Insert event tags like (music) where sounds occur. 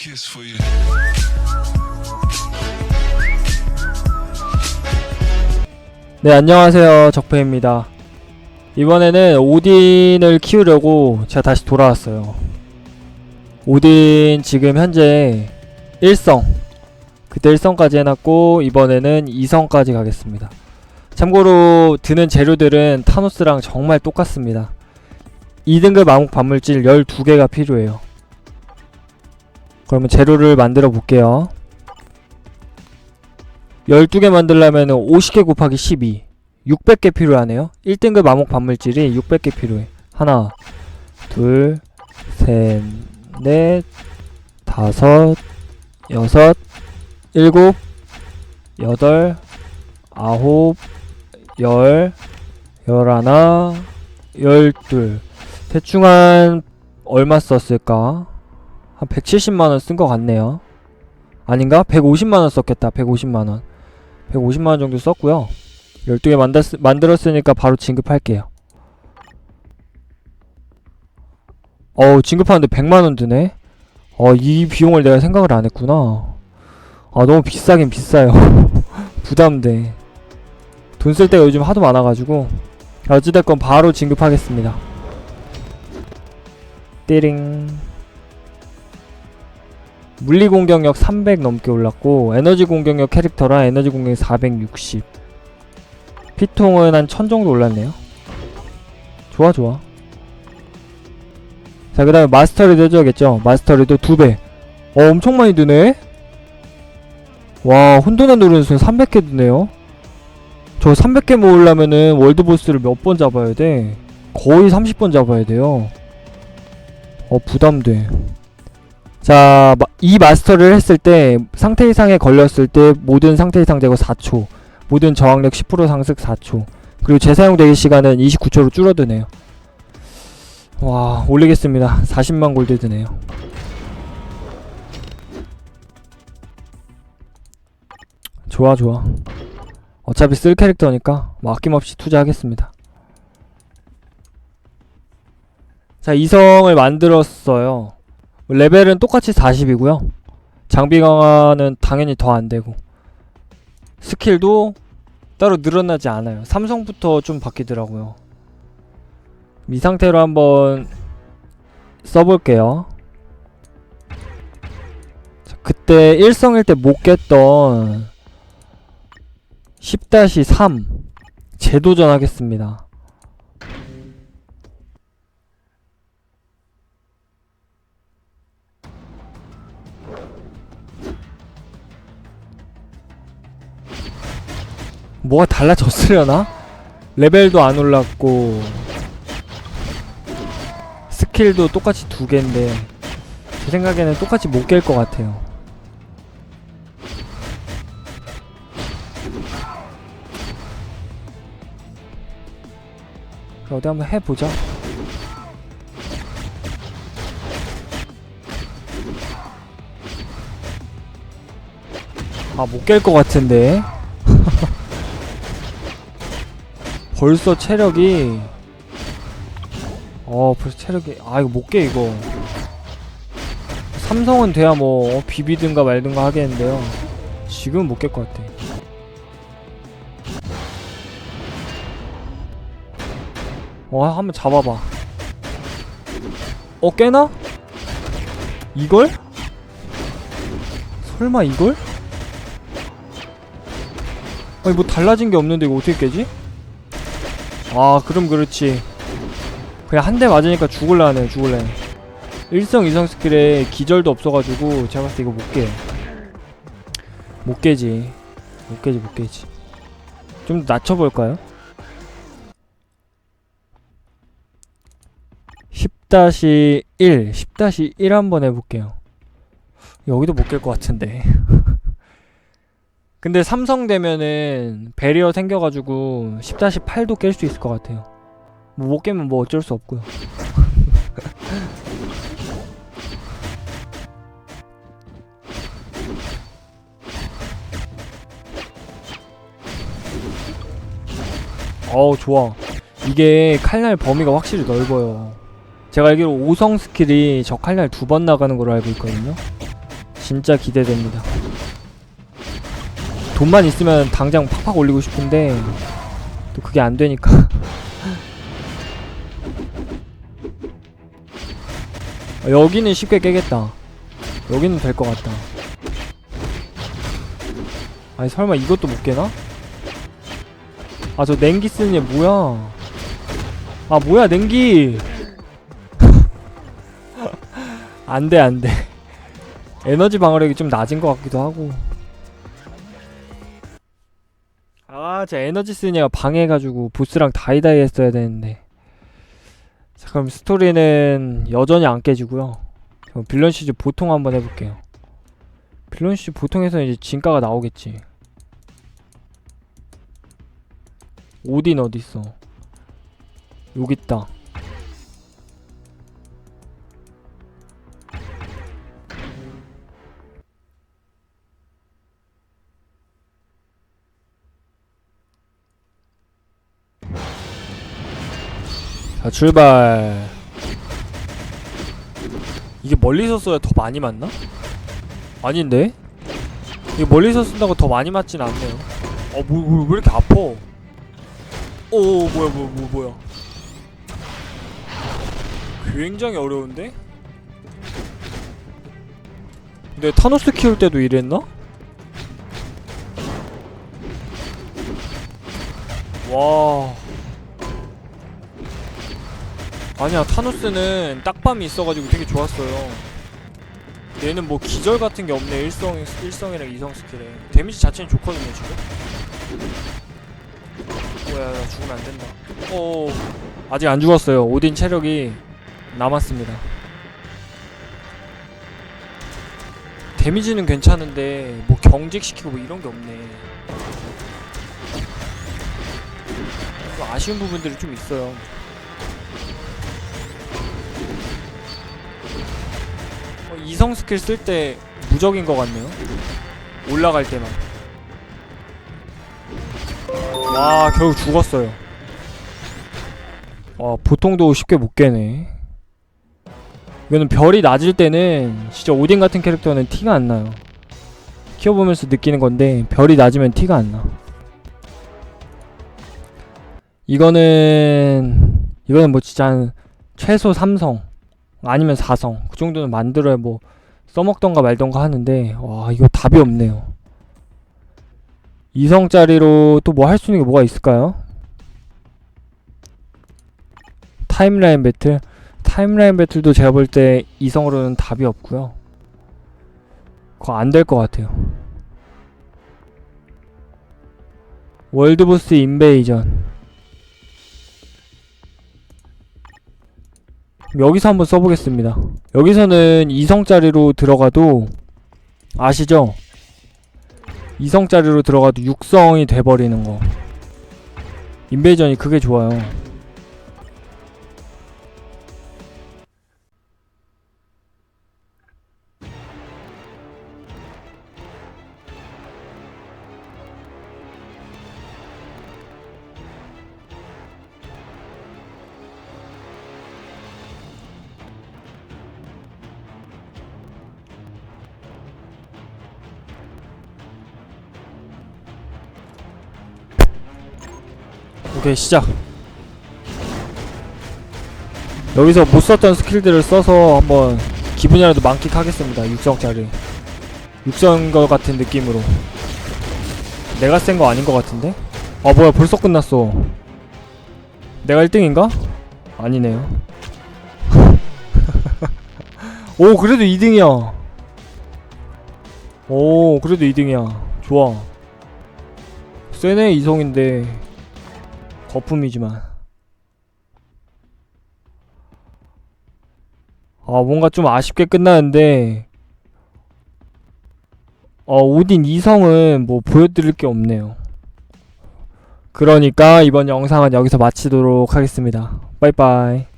kiss for you. 네 안녕하세요. 적폐입니다. 이번에는 오딘을 키우려고 제가 다시 돌아왔어요. 오딘 지금 현재 1성 그때 1성까지 해놨고 이번에는 2성까지 가겠습니다. 참고로 드는 재료들은 타노스랑 정말 똑같습니다. 2등급 암흑 반물질 12개가 필요해요 그러면 재료를 만들어 볼게요. 12개 만들려면 50개 곱하기 12 600개 필요하네요. 1등급 암흑 반물질이 600개 필요해. 하나 둘셋넷 다섯 여섯 일곱 여덟 아홉 열 열하나 열둘. 대충 한 얼마 썼을까 한 170만원 쓴 것 같네요. 아닌가? 150만원 썼겠다. 150만원. 150만원 정도 썼고요. 12개 만들, 만들었으니까 바로 진급할게요. 어우 진급하는데 100만원 드네? 어 이 비용을 내가 생각을 안 했구나. 아 너무 비싸긴 비싸요. (laughs) 부담돼. 돈 쓸 때가 요즘 하도 많아가지고. 어찌됐건 바로 진급하겠습니다. 띠링 물리 공격력 300 넘게 올랐고 에너지 공격력 캐릭터랑 에너지 공격력 460 피통은 한 1000 정도 올랐네요. 좋아 좋아. 자 그 다음에 마스터리도 해줘야겠죠? 마스터리도 2배. 어 엄청 많이 드네? 와 혼돈의 노른수 300개 드네요. 저 300개 모으려면은 월드보스를 몇 번 잡아야 돼? 거의 30번 잡아야 돼요. 어 부담돼. 자, 마- 이 마스터를 했을 때 상태 이상에 걸렸을 때 모든 상태 이상 제거 4초, 모든 저항력 10% 상승 4초, 그리고 재사용 대기 시간은 29초로 줄어드네요. 와, 올리겠습니다. 40만 골드 드네요. 좋아, 좋아. 어차피 쓸 캐릭터니까 뭐 아낌없이 투자하겠습니다. 자, 이성을 만들었어요. 레벨은 똑같이 40이고요. 장비 강화는 당연히 더 안되고 스킬도 따로 늘어나지 않아요. 삼성부터 좀 바뀌더라고요. 이 상태로 한번 써볼게요. 자, 그때 1성일 때 못 깼던 10-3 재도전 하겠습니다. 뭐가 달라졌으려나? 레벨도 안 올랐고 스킬도 똑같이 두 개인데 제 생각에는 똑같이 못 깰 것 같아요. 어디 한번 해보자. 아, 못 깰 것 같은데. 벌써 체력이 어 벌써 체력이 아 이거 못 깨 이거 삼성은 돼야 뭐 어, 비비든가 말든가 하겠는데요 지금은 못깰 것 같아 어 한번 잡아봐 어 깨나? 이걸? 설마 이걸? 아니 뭐 달라진 게 없는데 이거 어떻게 깨지? 아 그럼 그렇지. 그냥 한 대 맞으니까 죽을라 하네 죽을래. 일성 이성 스킬에 기절도 없어가지고 제가 봤을 때 이거 못깨. 못깨지. 못깨지 못깨지. 좀 낮춰볼까요? 10-1 10-1 한번 해볼게요. 여기도 못 깰 것 같은데 (laughs) 근데 삼성 되면은 배리어 생겨가지고 10-8도 깰 수 있을 것 같아요. 뭐 못 깨면 뭐 어쩔 수 없고요. (laughs) 어우 좋아. 이게 칼날 범위가 확실히 넓어요. 제가 알기로 5성 스킬이 저 칼날 두 번 나가는 걸로 알고 있거든요. 진짜 기대됩니다. 돈만 있으면 당장 팍팍 올리고 싶은데 또 그게 안 되니까. 어, (laughs) 여기는 쉽게 깨겠다. 여기는 될 것 같다. 아니 설마 이것도 못 깨나? 아 저 냉기 쓰는 얘 뭐야? 아 뭐야 냉기? (laughs) 안돼 안돼. (laughs) 에너지 방어력이 좀 낮은 것 같기도 하고. 아, 제 에너지 쓰는 애가 방해해가지고 보스랑 다이다이 했어야 되는데. 자, 그럼 스토리는 여전히 안 깨지고요. 그럼 빌런 시즈 보통 한번 해볼게요. 빌런 시즈 보통에서 이제 진가가 나오겠지. 오딘 어딨어? 여기 있다. 자 출발 이게 멀리서 써야 더 많이 맞나? 아닌데? 이게 멀리서 쓴다고 더 많이 맞진 않네요 어, 뭐, 뭐, 왜 이렇게 아파? 오, 뭐야, 뭐야, 뭐, 뭐야. 굉장히 어려운데? 근데 타노스 키울 때도 이랬나? 와. 아니야 타노스는 딱밤이 있어가지고 되게 좋았어요. 얘는 뭐 기절 같은 게 없네 일성, 일성이랑 이성 스킬에. 데미지 자체는 좋거든요 지금. 뭐야 나 죽으면 안 된다. 어 아직 안 죽었어요. 오딘 체력이 남았습니다. 데미지는 괜찮은데 뭐 경직시키고 뭐 이런 게 없네. 좀 아쉬운 부분들이 좀 있어요 이성 스킬 쓸 때 무적인 것 같네요. 올라갈 때만. 와, 결국 죽었어요. 와, 보통도 쉽게 못 깨네. 이거는 별이 낮을 때는 진짜 오딘 같은 캐릭터는 티가 안 나요. 키워보면서 느끼는 건데 별이 낮으면 티가 안 나. 이거는 이거는 뭐 진짜 한 최소 3성 아니면 4성. 그 정도는 만들어야 뭐 써먹던가 말던가 하는데 와 이거 답이 없네요. 2성짜리로 또 뭐 할 수 있는 게 뭐가 있을까요? 타임라인 배틀? 타임라인 배틀도 제가 볼 때 2성으로는 답이 없고요. 그거 안 될 것 같아요. 월드보스 인베이전 여기서 한번 써보겠습니다. 여기서는 2성짜리로 들어가도 아시죠? 2성짜리로 들어가도 6성이 돼버리는 거. 인베이전이 그게 좋아요. 오케이 시작. 여기서 못 썼던 스킬들을 써서 한번 기분이라도 만끽하겠습니다 육성짜리. 육성 거 같은 느낌으로. 내가 센 거 아닌 거 같은데? 아 뭐야 벌써 끝났어. 내가 1등인가? 아니네요. (laughs) 오 그래도 2등이야. 오 그래도 2등이야. 좋아. 세네 이성인데 거품이지만. 아 뭔가 좀 아쉽게 끝나는데. 어 오딘 2성은 뭐 보여드릴 게 없네요. 그러니까 이번 영상은 여기서 마치도록 하겠습니다. 빠이빠이